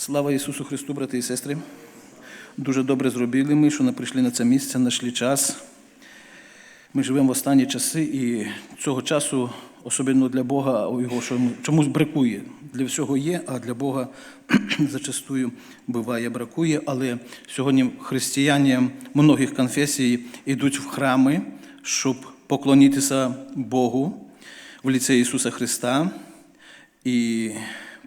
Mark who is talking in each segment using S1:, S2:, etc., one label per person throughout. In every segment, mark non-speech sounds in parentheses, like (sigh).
S1: Слава Ісусу Христу, брати і сестри. Дуже добре зробили ми, що прийшли на це місце, знайшли час. Ми живемо в останні часи, і цього часу, особливо для Бога, його чомусь бракує. Для всього є, а для Бога (clears throat) зачастую буває бракує. Але сьогодні християни многих конфесій йдуть в храми, щоб поклонитися Богу в ліце Ісуса Христа і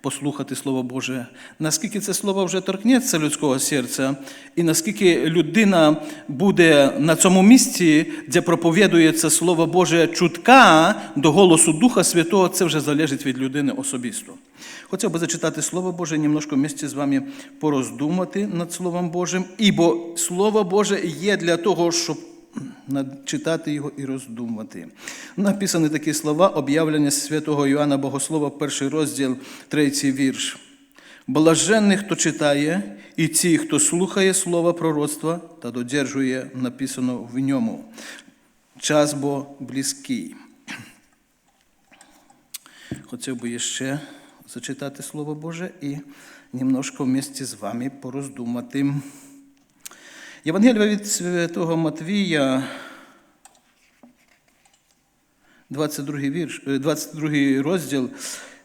S1: послухати Слово Боже, наскільки це слово вже торкнеться людського серця, і наскільки людина буде на цьому місці, де проповідується Слово Боже чутка до голосу Духа Святого, це вже залежить від людини особисто. Хотів би зачитати Слово Боже, немножко місці з вами пороздумати над Словом Божим, ібо Слово Боже є для того, щоб читати його і роздумувати. Написані такі слова, об'явлення святого Йоанна Богослова, перший розділ, третій вірш. Блаженний, хто читає, і ті, хто слухає слова пророцтва та додержує написано в ньому. Час бо близький. Хотів би ще зачитати Слово Боже і немножко вместе з вами пороздумати. Євангелія від Святого Матвія, 22 вірш, 22 розділ,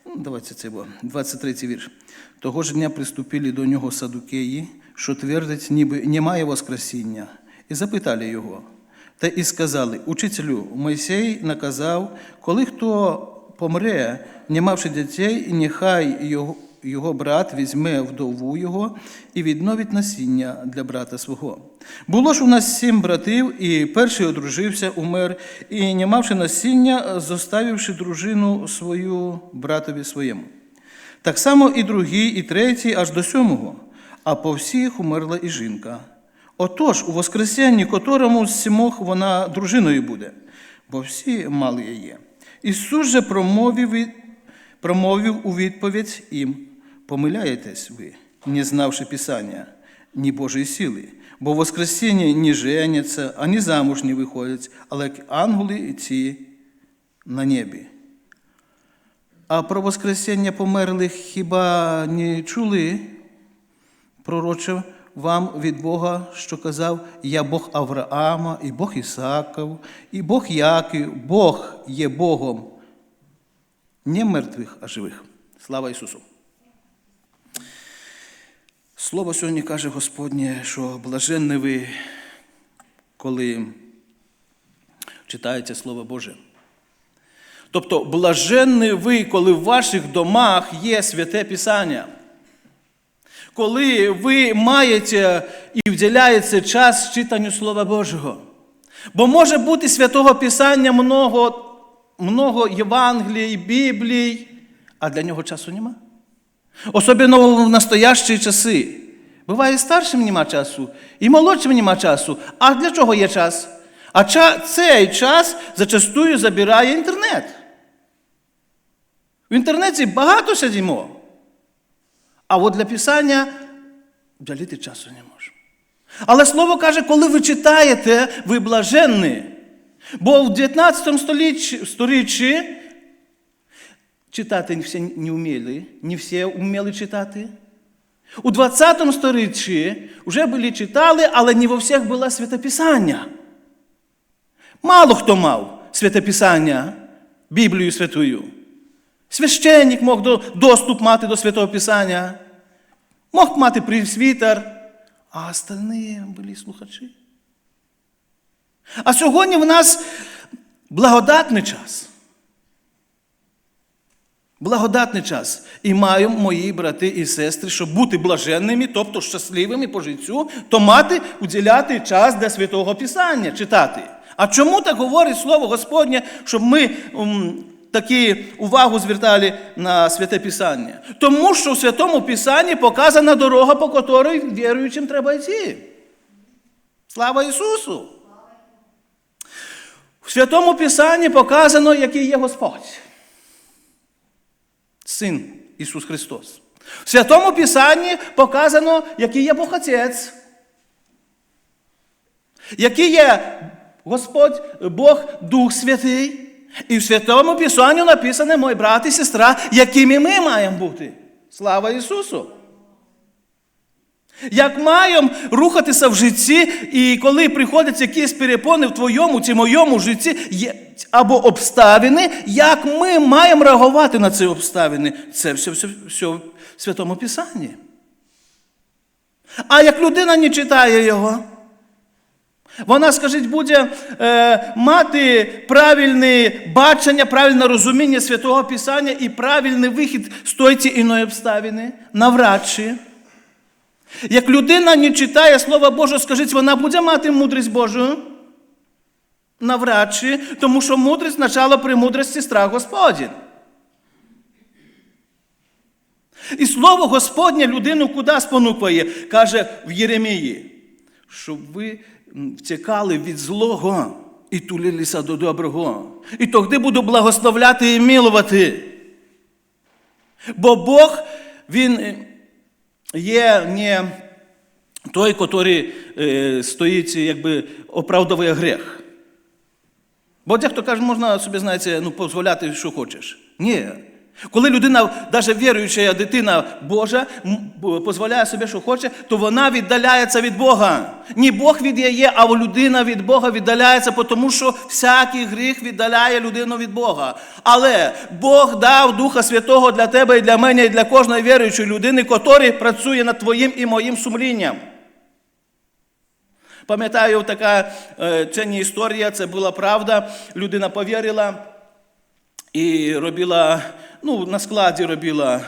S1: ну, давайте це було, 23 вірш. Того ж дня приступили до нього садукеї, що твердять, ніби немає Воскресіння, і запитали його. Та і сказали: Учителю, Мойсей наказав, коли хто помре, не мавши дітей, нехай його його брат візьме вдову його і відновить насіння для брата свого. Було ж у нас сім братів, і перший одружився, умер, і, не мавши насіння, зоставивши дружину свою братові своєму. Так само і другий, і третій, аж до сьомого, а по всіх умерла і жінка. Отож, у Воскресенні, котрому з сімох вона дружиною буде, бо всі мали її. Ісус же промовив, промовив у відповідь їм. Помиляєтесь ви, не знавши Писання, ні Божої сили, бо в не женяться, ані замуж не виходять, але як ангели ці на небі. А про Воскресіння померлих хіба не чули, пророче, вам від Бога, що казав, я Бог Авраама, і Бог Ісаков, і Бог Яків, Бог є Богом не мертвих, а живих. Слава Ісусу! Слово сьогодні каже Господнє, що блаженні ви, коли читаєте Слово Боже. Тобто, блаженні ви, коли в ваших домах є святе Писання. Коли ви маєте і вділяєте час читанню Слова Божого. Бо може бути святого Писання много, много Євангелій, Біблій, а для нього часу немає. Особливо в настоящі часи. Буває, старшим нема часу, і молодшим нема часу. А для чого є час? А цей час зачастую забирає інтернет. В інтернеті багато сидимо. А от для писання вдаліти часу не можемо. Але слово каже, коли ви читаєте, ви блаженні. Бо в 19 столітті, сторіччі читати всі не вміли, не всі вміли читати. У 20 сторіччі вже були читали, але не во всіх було святописання. Мало хто мав святописання, Біблію святую. Священник мог доступ мати до Святого Писання, мог мати присвітер, а остальні були слухачі. А сьогодні в нас благодатний час. Благодатний час. І маю мої брати і сестри, щоб бути блаженними, тобто щасливими по життю, то мати уділяти час для святого Писання читати. А чому так говорить Слово Господнє, щоб ми ум, такі увагу звертали на святе Писання? Тому що в Святому Писанні показана дорога, по котрій віруючим треба йти. Слава Ісусу! В Святому Писанні показано, який є Господь. Син Ісус Христос. В Святому Писанні показано, який є Бог Отець, який є Господь Бог Дух Святий. І в Святому Писанні написано, мой брат і сестра, якими ми маємо бути. Слава Ісусу! Як маємо рухатися в житті, і коли приходять якісь перепони в твоєму чи моєму житті або обставини, як ми маємо реагувати на ці обставини? Це все, все, все в Святому Писанні. А як людина не читає його, вона, скажіть, буде е, мати правильне бачення, правильне розуміння Святого Писання і правильний вихід з тої чи іної обставини, навряд чи. Як людина не читає Слово Боже, скажіть, вона буде мати мудрість Божу? Навряд чи, тому що мудрість начало при мудрості страх Господень. І слово Господнє людину куди спонукує? Каже в Єремії, щоб ви втікали від злого і тулилися до доброго. І тоді буду благословляти і милувати. Бо Бог, Він є не той, який е, стоїть, якби оправдовує грех. Бо дехто каже, можна собі, знаєте, ну, дозволяти, що хочеш. Ні. Коли людина, навіть віруюча дитина Божа, дозволяє собі, що хоче, то вона віддаляється від Бога. Не Бог від її, а людина від Бога віддаляється, тому що всякий гріх віддаляє людину від Бога. Але Бог дав Духа Святого для тебе і для мене, і для кожної віруючої людини, який працює над твоїм і моїм сумлінням. Пам'ятаю, така це не історія, це була правда. Людина повірила і робила, ну, на складі робила.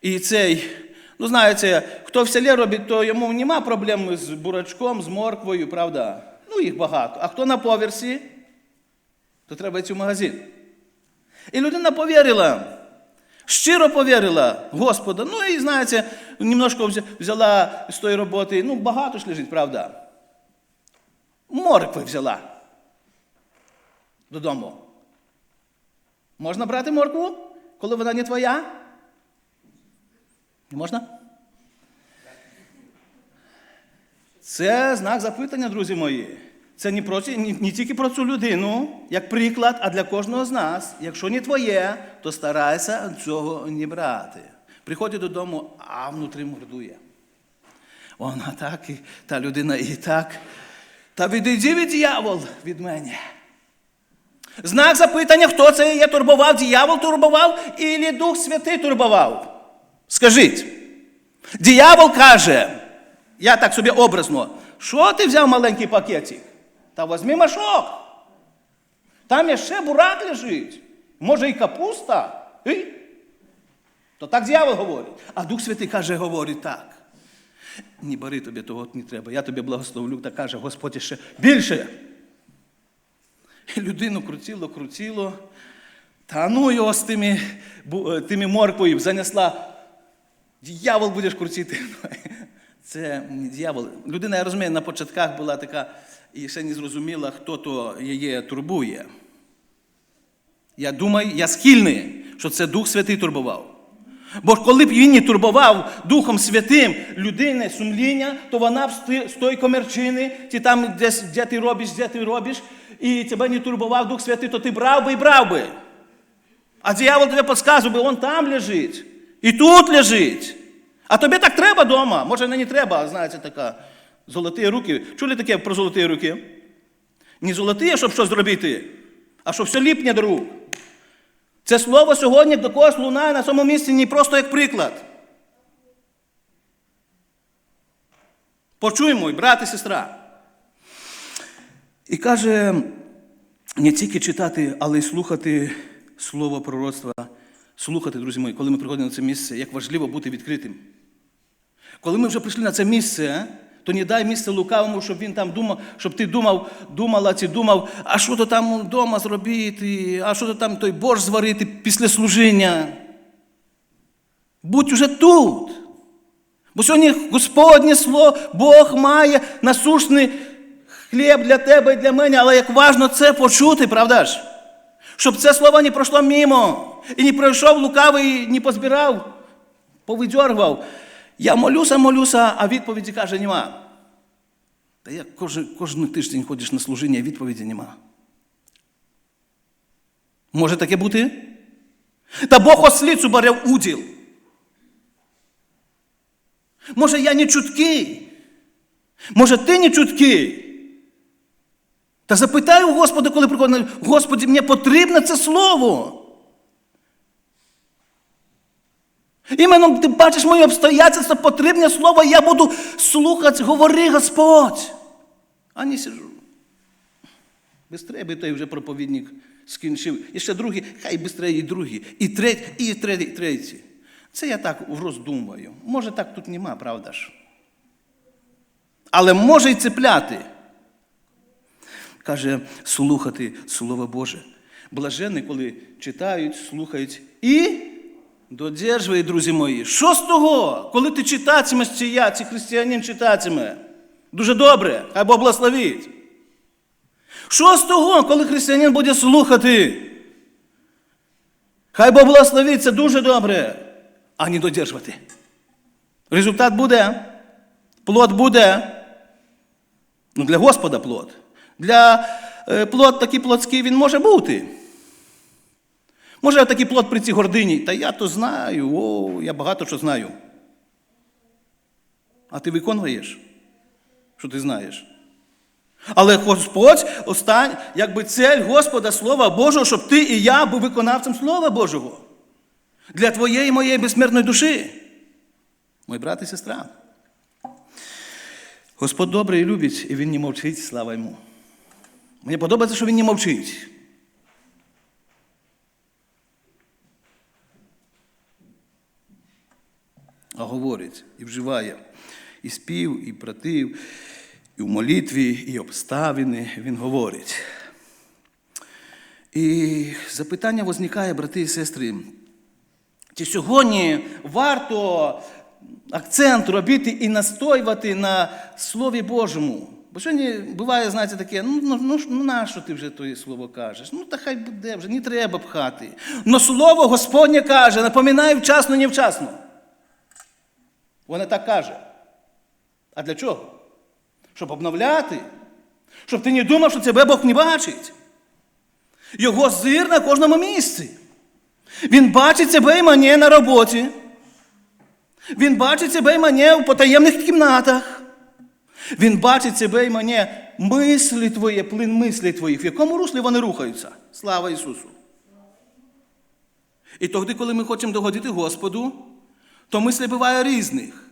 S1: І цей, ну знаєте, хто в селі робить, то йому нема проблем з бурачком, з морквою, правда? Ну, їх багато. А хто на поверсі, то треба йти в магазин. І людина повірила. Щиро повірила Господа. Ну і знаєте, немножко взяла з тої роботи, ну багато ж лежить, правда. Моркви взяла додому. Можна брати моркву, коли вона не твоя? Не можна? Це знак запитання, друзі мої. Це не, про, не, не тільки про цю людину, як приклад, а для кожного з нас. Якщо не твоє, то старайся цього не брати. Приходить додому, а внутрі мордує. Вона так, і та людина і так. Та відійди від диявол від мене. Знак запитання, хто це є турбував, диявол турбував і Дух Святий турбував. Скажіть. Диявол каже, я так собі образно, що ти взяв маленький пакетик? Та візьми машок. Там ще бурак лежить. Може і капуста. І? То так диявол говорить. А Дух Святий каже, говорить так. Не бери тобі того не треба. Я тобі благословлю, та каже, Господь ще більше. Людину крутило, крутило. Та ну його з тими, е, тими морквою занесла. Дьявол будеш крутити. (laughs) Це дьявол. Людина, я розумію, на початках була така і ще не зрозуміла, хто то її турбує. Я думаю, я схильний, що це Дух Святий турбував. Бо коли б він не турбував Духом Святим людини сумління, то вона б з ти- тої комерчини, чи там, де, де ти робиш, де ти робиш, і тебе не турбував Дух Святий, то ти брав би і брав би. А диявол тобі підказував, би, он там лежить, і тут лежить. А тобі так треба вдома. Може, не треба, знаєте, така золоті руки. Чули таке про золоті руки? Не золоті, щоб щось зробити, а щоб все ліпне до рук. Це слово сьогодні до когось лунає на цьому місці не просто як приклад. Почуй, мой брат і сестра. І каже, не тільки читати, але й слухати слово пророцтва. Слухати, друзі мої, коли ми приходимо на це місце, як важливо бути відкритим. Коли ми вже прийшли на це місце, то не дай місце лукавому, щоб він там думав, щоб ти думав, думала чи думав, а що то там вдома зробити, а що то там той борщ зварити після служіння. Будь уже тут. Бо сьогодні Господнє слово, Бог має насушний хліб для тебе і для мене, але як важно це почути, правда ж? Щоб це слово не пройшло мимо. І не пройшов лукавий, не позбирав, повидьоргував. Я молюся, молюся, а відповіді каже, нема. Та як кожен, кожен тиждень ходиш на служіння, відповіді нема. Може таке бути? Та Бог осліцю бере в уділ. Може, я не чуткий? Може, ти не чуткий? Та запитай у Господа, коли приходить, Господи, мені потрібне це слово. Іменно ти бачиш мої обстоятельства, потрібне слово, я буду слухати, говори Господь. А не сижу. Бистрее би той вже проповідник скінчив. І ще другий, хай бистрее і другий, і третій, і третій, і третій. Це я так роздумаю. Може, так тут нема, правда ж? Але може й цепляти. Каже, слухати Слово Боже. Блаженні, коли читають, слухають і додержує, друзі мої. Що з того, коли ти читатимеш ці я, ці християнин читатиме? Дуже добре, хай Бог благословить. Що з того, коли християнин буде слухати? Хай Бог благословить, це дуже добре, а не додержувати. Результат буде, плод буде. Ну, для Господа плод. Для е, плод такий плотський він може бути. Може такий плод при цій гордині. Та я то знаю, о, я багато що знаю. А ти виконуєш, що ти знаєш. Але Господь, остань, якби цель Господа Слова Божого, щоб ти і я був виконавцем Слова Божого. Для твоєї моєї безсмертної душі. Мой брат і сестра. Господь добрий і любить, і Він не мовчить, слава йому. Мені подобається, що він не мовчить. А говорить і вживає і спів, і братів, і в молитві, і обставини він говорить. І запитання виникає, брати і сестри, чи сьогодні варто акцент робити і настоювати на Слові Божому? Бо сьогодні буває, знаєте, таке, ну, ну, ну, ну нащо ти вже твоє слово кажеш? Ну, та хай буде вже, не треба пхати. Но слово Господнє каже, напоминає вчасно, невчасно. Вона так каже. А для чого? Щоб обновляти, щоб ти не думав, що тебе Бог не бачить. Його зир на кожному місці. Він бачить себе і мене на роботі. Він бачить себе і мене в потаємних кімнатах. Він бачить себе і мене мислі твої, плин мислі твоїх, в якому руслі вони рухаються. Слава Ісусу! І тоді, коли ми хочемо догодити Господу, то мислі буває різних.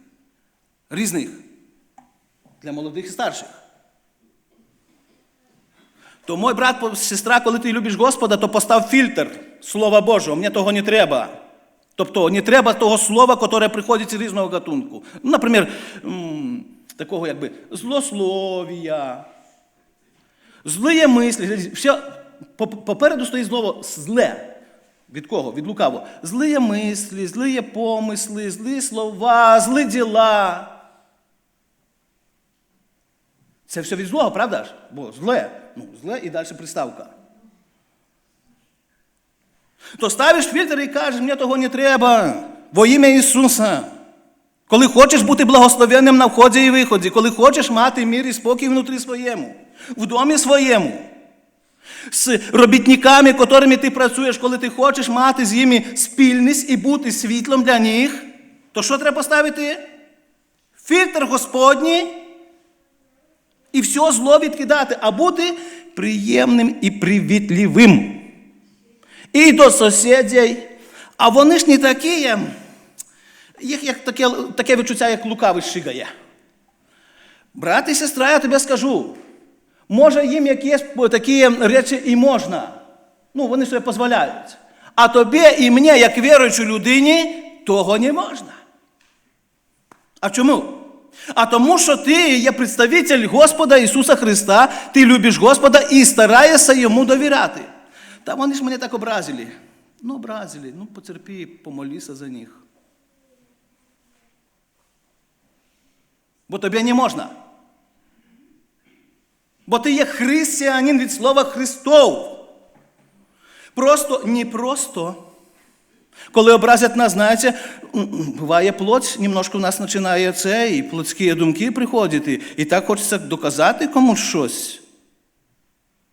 S1: Різних. Для молодих і старших. То мой брат, сестра, коли ти любиш Господа, то постав фільтр Слова Божого. Мені того не треба. Тобто не треба того слова, яке приходить з різного гатунку. Наприклад, такого якби злословія, злиє мислі. Попереду стоїть слово зле. Від кого? Від лукаво. Злиє мислі, злиє помисли, злі слова, злі діла. Це все від злого, правда ж? Бо зле. Ну, зле і далі приставка. То ставиш фільтр і кажеш, мені того не треба. Во ім'я Ісуса. Коли хочеш бути благословенним на вході і виході, коли хочеш мати мир і спокій внутрі своєму, в домі своєму, з робітниками, котрими ти працюєш, коли ти хочеш мати з ними спільність і бути світлом для них, то що треба поставити? Фільтр Господній і все зло відкидати, а бути приємним і привітливим. І до сусідів, а вони ж не такі, їх як таке, таке відчуття, як лукавий шигає. Брат і сестра, я тобі скажу, може їм якісь такі речі і можна. Ну, вони собі дозволяють. А тобі і мені, як віруючій людині, того не можна. А чому? А тому, що ти є представитель Господа Ісуса Христа, ти любиш Господа і стараєшся йому довіряти. Та вони ж мене так образили. Ну, образили, ну потерпи, помолися за них. Бо тобі не можна. Бо ти є християнин від слова Христов. Просто не просто. Коли образять нас, знаєте, буває плоть, немножко у нас починає це, і плотські думки приходити. І так хочеться доказати комусь щось.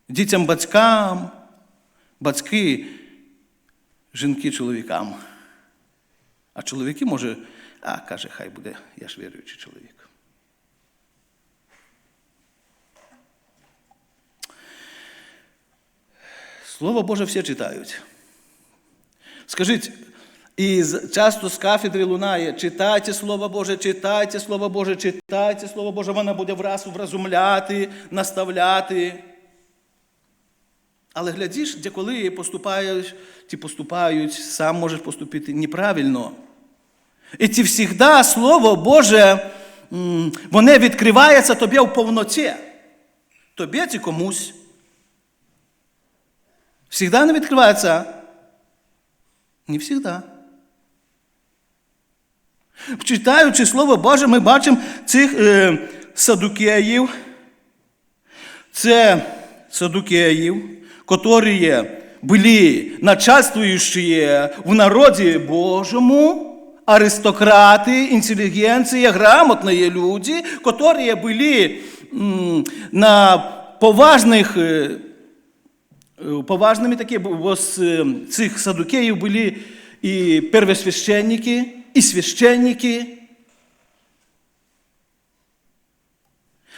S1: Дітям, батькам, батьки, жінки чоловікам. А чоловіки, може, А, каже, хай буде, я ж віруючий чоловік. Слово Боже всі читають. Скажіть, і часто з кафедри лунає, читайте Слово Боже, читайте Слово Боже, читайте Слово Боже, воно буде враз вразумляти, наставляти. Але глядиш, де коли поступають, ті поступають, сам можеш поступити неправильно. І ті завжди Слово Боже, воно відкривається тобі в повноті. Тобі чи комусь. Всегда не відкривається. Не всегда. Читаючи Слово Боже, ми бачимо цих е, садукеїв. Це садукеїв, які були начальствующие в народі Божому, аристократи, інтелігенція, грамотні люди, які були м, на поважних е, Е, Поважними такі, бо з цих садукеїв були і первосвященники, і священники.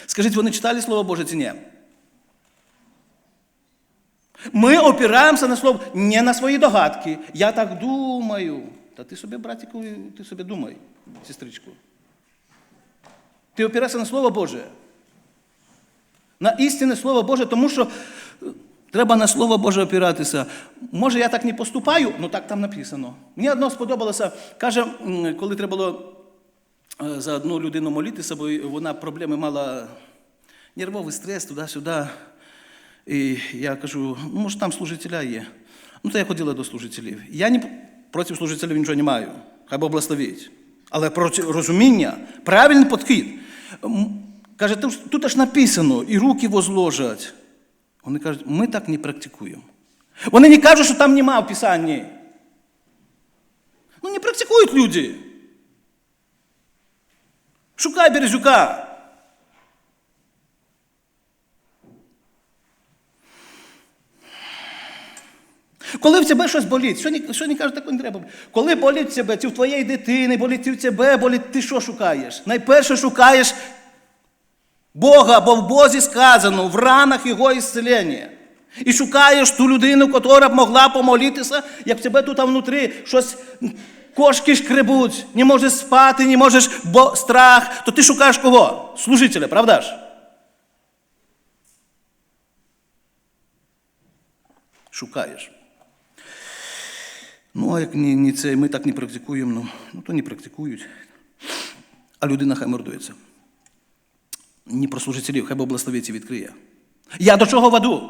S1: Скажіть, вони читали Слово Боже чи ні? Ми опираємося на слово, не на свої догадки. Я так думаю. Та ти собі, братику, ти собі думай, сестричку. Ти опираєшся на Слово Боже. На істинне Слово Боже, тому що треба на Слово Боже опиратися. Може, я так не поступаю, ну так там написано. Мені одно сподобалося, каже, коли треба було е, за одну людину молитися, бо вона проблеми мала нервовий стрес туди-сюди. І я кажу, ну, може, там служителя є. Ну, то я ходила до служителів. Я не проти служителів нічого не маю. Хай Бог благословить. Але проти розуміння, правильний підхід. Каже, «Тут- тут аж написано, і руки возложать. Вони кажуть, ми так не практикуємо. Вони не кажуть, що там нема в Писанні. Ну, не практикують люди. Шукай Березюка. Коли в тебе щось болить, що не, що не кажуть, такого не треба. Коли болить в тебе, чи в твоєї дитини, болить в тебе, болить, ти що шукаєш? Найперше шукаєш Бога, бо в Бозі сказано, в ранах Його ісцелення. І шукаєш ту людину, яка б могла помолитися, як тебе тут внутрі щось кошки шкребуть, не можеш спати, не можеш, бо страх, то ти шукаєш кого? Служителя, правда ж? Шукаєш. Ну, а як ні, ні це, ми так не практикуємо, ну, ну то не практикують. А людина хай мордується. Ні про служителів, хай Бог благословить відкриє. Я до чого веду?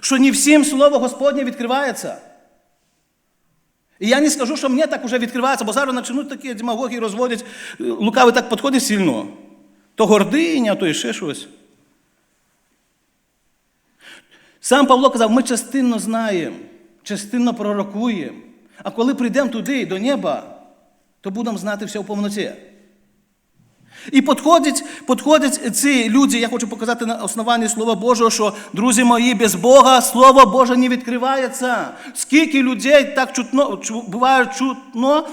S1: Що не всім слово Господнє відкривається. І я не скажу, що мені так вже відкривається, бо зараз почнуть такі демагоги розводять, лукавий так підходить сильно. То гординя, то і ще щось. Сам Павло казав, ми частинно знаємо, частинно пророкуємо. А коли прийдемо туди, до неба, то будемо знати все в повноті. І підходять, підходять ці люди, я хочу показати на основанні Слова Божого, що, друзі мої, без Бога Слово Боже не відкривається. Скільки людей так чутно, буває чутно,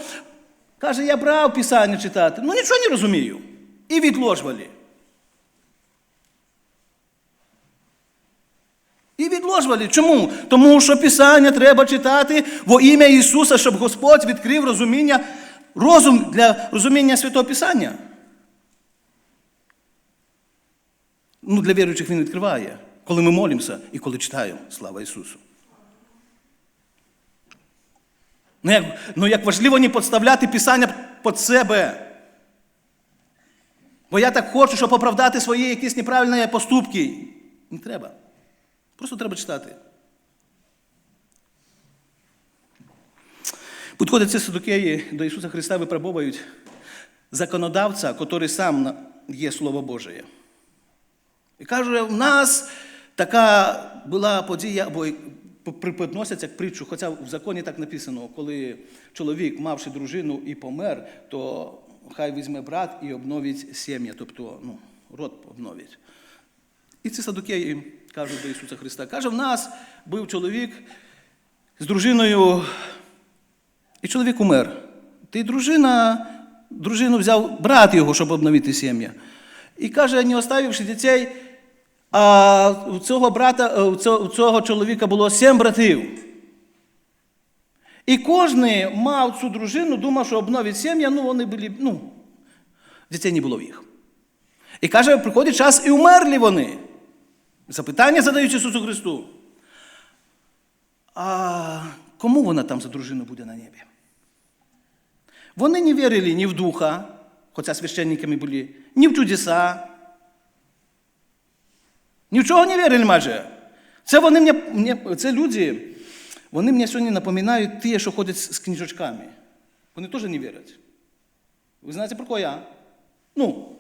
S1: каже, я брав Писання читати, ну нічого не розумію. І відложували. І відложували. Чому? Тому що Писання треба читати во ім'я Ісуса, щоб Господь відкрив розуміння, розум для розуміння Святого Писання. Ну, для віруючих Він відкриває, коли ми молимося і коли читаємо. Слава Ісусу. Ну як, ну як важливо не підставляти Писання під себе. Бо я так хочу, щоб оправдати свої якісь неправильні поступки. Не треба. Просто треба читати. Підходять ці садукеї до Ісуса Христа, випробовують законодавця, який сам є Слово Боже. І каже, в нас така була подія, або приподносять як притчу, хоча в законі так написано, коли чоловік, мавши дружину і помер, то хай візьме брат і обновить сім'я, тобто ну, род обновить. І ці садукеї кажуть до Ісуса Христа, каже, в нас був чоловік з дружиною, і чоловік умер. Ти дружина, дружину взяв брат його, щоб обновити сім'я. І каже, не оставивши дітей, а у цього брата, е, у цього, у цього чоловіка було сім братів. І кожен мав цю дружину, думав, що обновить сім'я, ну вони були, ну, дітей не було в їх. І каже, приходить час і умерли вони. Запитання задають Ісусу Христу. А кому вона там за дружину буде на небі? Вони не вірили ні в Духа, хоча священниками були, ні в чудеса. Ні в чого не вірили майже. Це вони мені, мені- це люди, вони мені сьогодні напоминають ті, що ходять з книжечками. Вони теж не вірять. Ви знаєте, про кого я? Ну,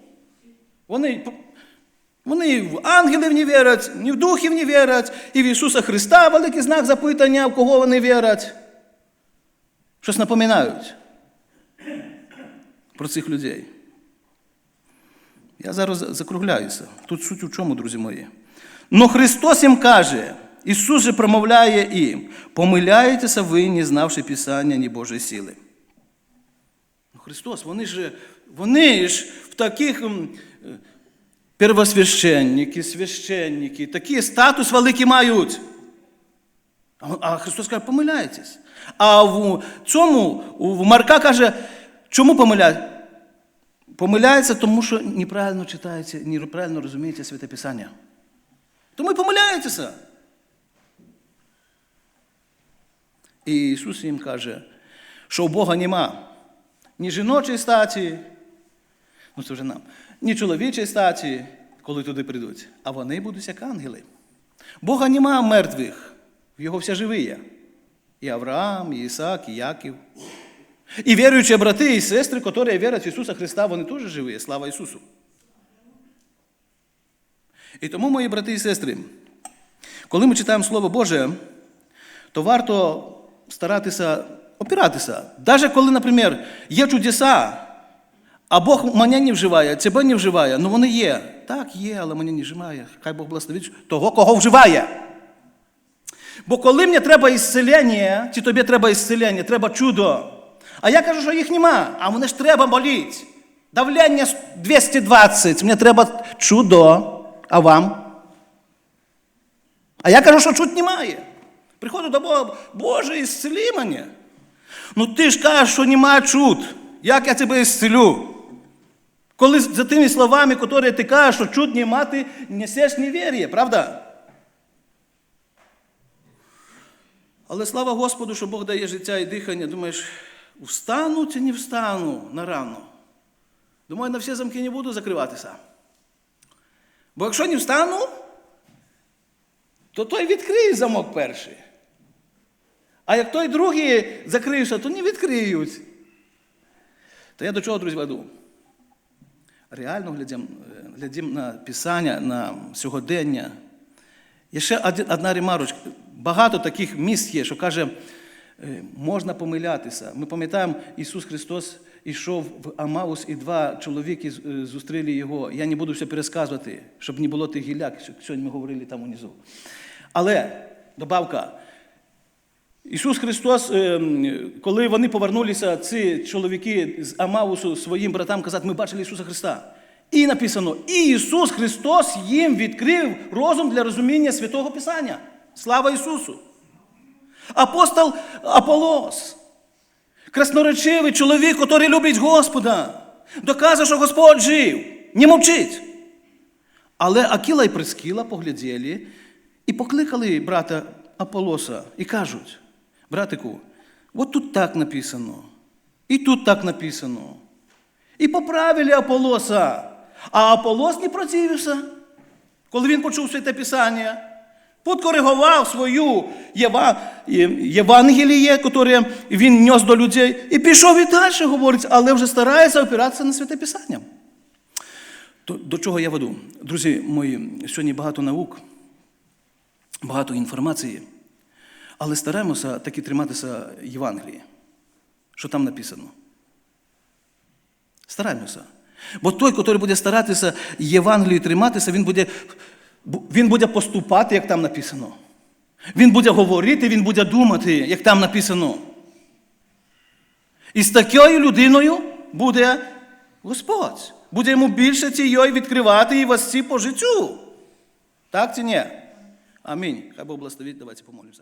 S1: вони, вони в ангелів не вірять, ні в духів не вірять, і в Ісуса Христа великий знак запитання, в кого вони вірять. Щось напоминають про цих людей. Я зараз закругляюся. Тут суть у чому, друзі мої. Но Христос їм каже, Ісус же промовляє їм, помиляєтеся ви, не знавши Писання, ні Божої сили. Ну, Христос, вони ж, вони ж в таких первосвященники, священники, такий статус великий мають. А, Христос каже, помиляєтесь. А в цьому, в Марка каже, чому помиляєтесь? Помиляється, тому що неправильно читається, неправильно розуміється Святе Писання. Тому і помиляєтеся. І Ісус їм каже, що у Бога нема ні жіночої статі, ну це вже нам, ні чоловічої статі, коли туди прийдуть, а вони будуть як ангели. Бога нема мертвих, в його все живі є. І Авраам, і Ісак, і Яків. І віруючі брати і сестри, які вірять в Ісуса Христа, вони теж живі. Слава Ісусу. І тому, мої брати і сестри, коли ми читаємо Слово Боже, то варто старатися опиратися. Навіть коли, наприклад, є чудеса, а Бог мене не вживає, тебе не вживає, ну вони є. Так, є, але мене не вживає. Хай Бог благословить того, кого вживає. Бо коли мені треба ісцелення, чи тобі треба ісцелення, треба чудо. А я кажу, що їх нема, а мене ж треба боліть. Давлення 220, мені треба чудо, а вам? А я кажу, що чуд немає. Приходжу до Бога, Боже, ісцелі мене. Ну ти ж кажеш, що немає чуд. Як я тебе ісцелю? Коли за тими словами, які ти кажеш, що чуд нема, ти несеш невір'я, правда? Але слава Господу, що Бог дає життя і дихання. Думаєш, встану чи не встану на рану? Думаю, на всі замки не буду закриватися. Бо якщо не встану, то той відкриє замок перший. А як той другий закрився, то не відкриють. То я до чого, друзі, веду? Реально глядім, глядім на Писання, на сьогодення. Є ще одна ремарочка. Багато таких місць є, що каже, е, можна помилятися. Ми пам'ятаємо, Ісус Христос йшов в Амаус, і два чоловіки е, зустріли його. Я не буду все пересказувати, щоб не було тих гіляк, сьогодні ми говорили там унизу. Але добавка. Ісус Христос, е, коли вони повернулися, ці чоловіки з Амаусу своїм братам казати, ми бачили Ісуса Христа. І написано, і Ісус Христос їм відкрив розум для розуміння святого Писання. Слава Ісусу! Апостол Аполос, красноречивий чоловік, який любить Господа, доказує, що Господь жив, не мовчить. Але Акіла і Прискіла погляділи і покликали брата Аполоса і кажуть, братику, от тут так написано, і тут так написано. І поправили Аполоса. А Аполос не противився, коли він почув святе Писання. Подкоригував свою Єва... Є- Євангеліє, яке він нес до людей, і пішов і далі говорить, але вже старається опиратися на святе Писання. То, до чого я веду? Друзі мої, сьогодні багато наук, багато інформації, але стараємося таки триматися Євангелії, що там написано. Стараємося. Бо той, який буде старатися Євангелію триматися, він буде, він буде поступати, як там написано. Він буде говорити, він буде думати, як там написано. І з такою людиною буде Господь. Буде йому більше цієї відкривати і вас ці по життю. Так чи ні? Амінь. Хай Бог благословить, давайте помолимося.